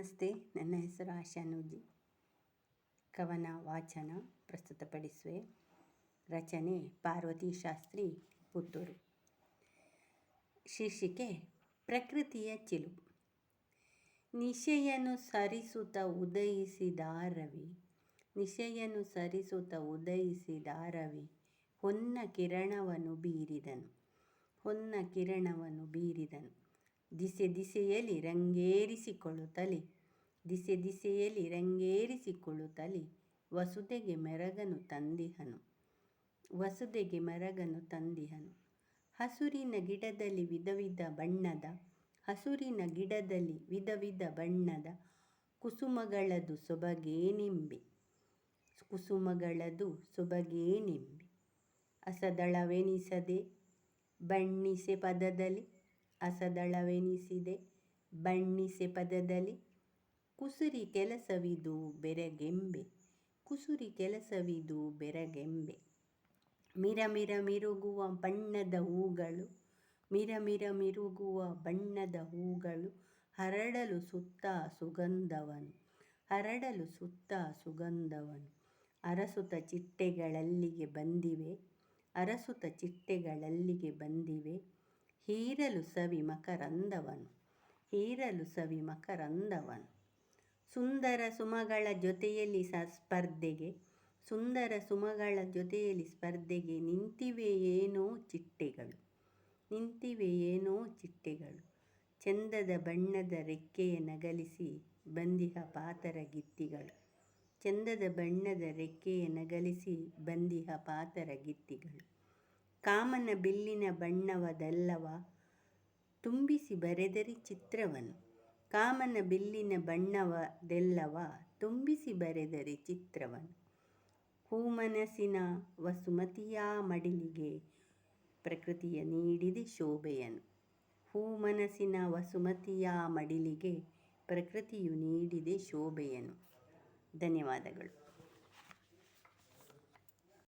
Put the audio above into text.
ನಮಸ್ತೆ. ನನ್ನ ಹೆಸರು ಆಶಾ ನೂಜಿ. ಕವನ, ವಾಚನ ಪ್ರಸ್ತುತಪಡಿಸುವೆ. ರಚನೆ, ಪಾರ್ವತಿ ಶಾಸ್ತ್ರಿ, ಪುತ್ತೂರು. ಶೀರ್ಷಿಕೆ, ಪ್ರಕೃತಿಯ ಚಿಲು ನಿಶೆಯನ್ನು ಸರಿಸುತ್ತ ಉದಯಿಸಿದ ರವಿ, ನಿಶೆಯನ್ನು ಸರಿಸುತ್ತ ಉದಯಿಸಿದ ರವಿ, ಹೊನ್ನ ಕಿರಣವನ್ನು ಬೀರಿದನು, ಹೊನ್ನ ಕಿರಣವನ್ನು ಬೀರಿದನು. ದಿಸೆ ದಿಸೆಯಲ್ಲಿ ರಂಗೇರಿಸಿಕೊಳ್ಳುತ್ತಲೇ, ದಿಸೆ ದಿಸೆಯಲ್ಲಿ ರಂಗೇರಿಸಿಕೊಳ್ಳುತ್ತಲೇ ವಸುದೆಗೆ ಮೆರಗನು ತಂದಿಹನು ವಸುದೆಗೆ ಮೆರಗನು ತಂದಿಹನು. ಹಸುರಿನ ಗಿಡದಲ್ಲಿ ವಿಧ ವಿಧ ಬಣ್ಣದ, ಹಸುರಿನ ಗಿಡದಲ್ಲಿ ವಿಧ ವಿಧ ಬಣ್ಣದ ಕುಸುಮಗಳದು ಸೊಬಗೇ ನಿಂಬೆ ಕುಸುಮಗಳದು ಸೊಬಗೇ ನಿಂಬೆ ಅಸದಳವೆನಿಸದೆ ಬಣ್ಣಿಸೆ ಪದದಲ್ಲಿ ಅಸದಳವೆನಿಸಿದೆ. ಬಣ್ಣಿಸೆ ಪದದಲ್ಲಿ ಕುಸುರಿ ಕೆಲಸವಿದು ಬೆರಗೆಂಬೆ. ಕುಸುರಿ ಕೆಲಸವಿದು ಬೆರಗೆಂಬೆ. ಮಿರಮಿರ ಮಿರ ಮಿರುಗುವ ಬಣ್ಣದ ಹೂಗಳು ಮಿರಮಿರ ಮಿರ ಮಿರುಗುವ ಬಣ್ಣದ ಹೂಗಳು, ಹರಡಲು ಸುತ್ತ ಸುಗಂಧವನು, ಹರಡಲು ಸುತ್ತ ಸುಗಂಧವನು. ಅರಸುತ ಚಿಟ್ಟೆಗಳಲ್ಲಿಗೆ ಬಂದಿವೆ, ಅರಸುತ ಚಿಟ್ಟೆಗಳಲ್ಲಿಗೆ ಬಂದಿವೆ. ಹೀರಲು ಸವಿ ಮಕರಂದವನು, ಹೀರಲು ಸವಿ ಮಕರಂದವನು. ಸುಂದರ ಸುಮಗಳ ಜೊತೆಯಲ್ಲಿ ಸ ಸ್ಪರ್ಧೆಗೆ, ಸುಂದರ ಸುಮಗಳ ಜೊತೆಯಲ್ಲಿ ಸ್ಪರ್ಧೆಗೆ ನಿಂತಿವೆ ಏನೋ ಚಿಟ್ಟೆಗಳು, ನಿಂತಿವೆ ಏನೋ ಚಿಟ್ಟೆಗಳು. ಚಂದದ ಬಣ್ಣದ ರೆಕ್ಕೆಯ ನಗಲಿಸಿ ಬಂದಿಹ ಪಾತರ ಗಿತ್ತಿಗಳು, ಚಂದದ ಬಣ್ಣದ ರೆಕ್ಕೆಯ ನಗಲಿಸಿ ಬಂದಿಹ ಪಾತರ ಗಿತ್ತಿಗಳು. ಕಾಮನ ಬಿಲ್ಲಿನ ಬಣ್ಣವದಲ್ಲವ ತುಂಬಿಸಿ ಬರೆದರಿ ಚಿತ್ರವನ್ನು ಕಾಮನ ಬಿಲ್ಲಿನ ಬಣ್ಣವದೆಲ್ಲವ ತುಂಬಿಸಿ ಬರೆದರಿ ಚಿತ್ರವನ್ನು ಹೂಮನಸಿನ ವಸುಮತಿಯ ಮಡಿಲಿಗೆ ಪ್ರಕೃತಿಯ ನೀಡಿದೆ ಶೋಭೆಯನು. ಹೂಮನಸಿನ ವಸುಮತಿಯ ಮಡಿಲಿಗೆ ಪ್ರಕೃತಿಯು ನೀಡಿದೆ ಶೋಭೆಯನು. ಧನ್ಯವಾದಗಳು.